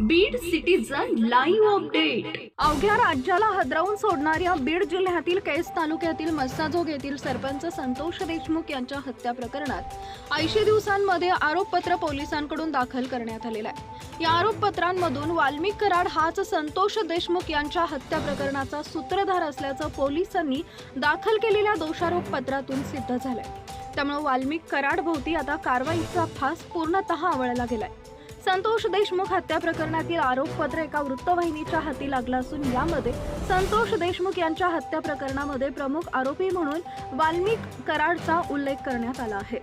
Beed citizen live update अवघ्या राज्याला हदरावून सोडणाऱ्या बीड जिल्ह्यातील केस तालुक्यातील मस्साजोग येथील सरपंच संतोष देशमुख यांच्या हत्या प्रकरणात ऐंशी दिवसांमध्ये आरोपपत्र पोलिसांकडून दाखल करण्यात आलेलं आहे. या आरोपपत्रांमधून वाल्मिक कराड हाच संतोष देशमुख यांच्या हत्या प्रकरणाचा सूत्रधार असल्याचं पोलिसांनी दाखल केलेल्या दोषारोप पत्रातून सिद्ध झालंय. त्यामुळे वाल्मिक कराड भोवती आता कारवाईचा फास पूर्णतः आवळला गेलाय. संतोष देशमुख हत्या प्रकरणातील आरोपपत्र एका वृत्तवाहिनीच्या हाती लागलं असून यामध्ये संतोष देशमुख यांच्या हत्या प्रकरणामध्ये प्रमुख आरोपी म्हणून वाल्मिक कराडचा उल्लेख करण्यात आला आहे.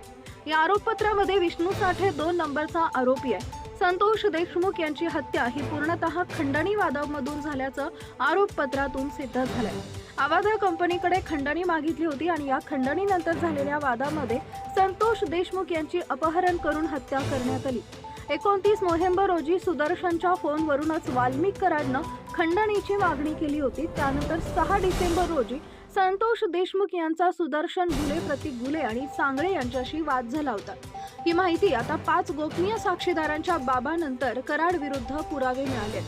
या आरोपपत्रामध्ये विष्णू साठे दोन नंबरचा आरोपी आहे. संतोष देशमुख यांची हत्या ही पूर्णतः खंडणी वादामधून झाल्याचं आरोपपत्रातून सिद्ध झालंय. आवाजा कंपनीकडे खंडणी मागितली होती आणि या खंडणीनंतर झालेल्या वादामध्ये संतोष देशमुख यांची अपहरण करून हत्या करण्यात आली. एकोणतीस नोव्हेंबर रोजी सुदर्शनच्या फोनवरूनच वाल्मिक कराडनं खंडणीची मागणी केली होती. त्यानंतर सहा डिसेंबर रोजी संतोष देशमुख यांचा सुदर्शन गुले प्रतीक गुले आणि सांगळे यांच्याशी वाद झाला होता. ही माहिती आता पाच गोपनीय साक्षीदारांच्या बाबानंतर कराड विरुद्ध पुरावे मिळाले.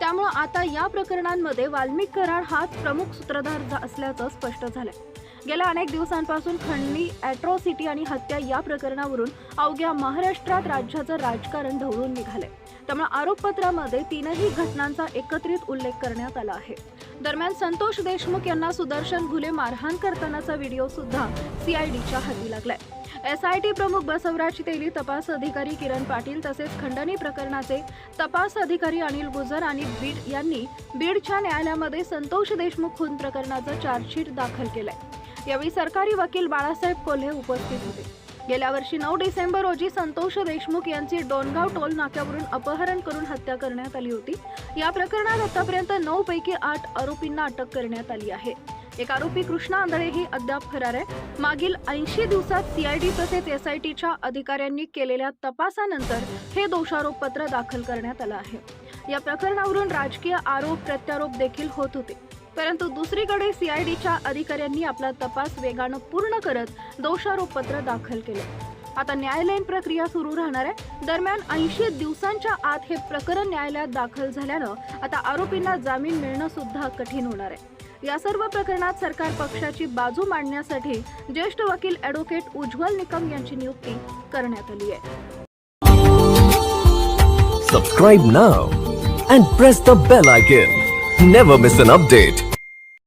त्यामुळे आता या प्रकरणांमध्ये वाल्मिक कराड हाच प्रमुख सूत्रधार असल्याचं स्पष्ट झालंय. गेल्या अनेक दिवसांपासून खंडणी अॅट्रॉसिटी आणि हत्या या प्रकरणावरून अवघ्या महाराष्ट्रात राज्याचं राजकारण ढवळून निघालंय. त्यामुळे आरोपपत्रामध्ये तीनही घटनांचा एकत्रित उल्लेख करण्यात आला आहे. दरम्यान संतोष देशमुख यांना सुदर्शन घुले मारहाण करतानाचा व्हिडिओ सुद्धा सीआयडीच्या हाती लागलाय. एसआयटी प्रमुख बसवराज तेली तपास अधिकारी किरण पाटील तसेच खंडणी प्रकरणाचे तपास अधिकारी अनिल गुजर आणि बीड यांनी बीडच्या न्यायालयामध्ये संतोष देशमुख खून प्रकरणाचं चार्जशीट दाखल केलंय. यावेळी सरकारी वकील बाळासाहेब कोल्हे उपस्थित होते. गेल्या वर्षी नऊ डिसेंबर रोजी संतोष देशमुख यांची डोनगाव टोल नाक्यावरून अपहरण करून हत्या करण्यात आली होती. या प्रकरणात आतापर्यंत नऊ पैकी आठ आरोपींना अटक करण्यात आली आहे. एक आरोपी कृष्णा आंधळे ही अद्याप फरार आहे. मागील ऐंशी दिवसात सीआयडी तसेच एसआयटीच्या अधिकाऱ्यांनी केलेल्या तपासानंतर हे दोषारोपपत्र दाखल करण्यात आलं आहे. या प्रकरणावरून राजकीय आरोप प्रत्यारोप देखील होत होते. परंतु दुसरीकडे सीआयडीच्या अधिकाऱ्यांनी आपला तपास वेगानं पूर्ण करत दोषारोपपत्र दाखल केले. आता न्यायालयीन प्रक्रिया सुरू राहणार आहे. दरम्यान ऐंशी दिवसांच्या आत हे प्रकरण न्यायालयात दाखल झाल्यानं आता आरोपींना जामीन मिळणं सुद्धा कठीण होणार आहे. या सर्व प्रकरणात सरकार पक्षाची बाजू मांडण्यासाठी ज्येष्ठ वकील ॲडव्होकेट उज्ज्वल निकम यांची नियुक्ती करण्यात आली आहे. Subscribe now and press the bell icon never miss an update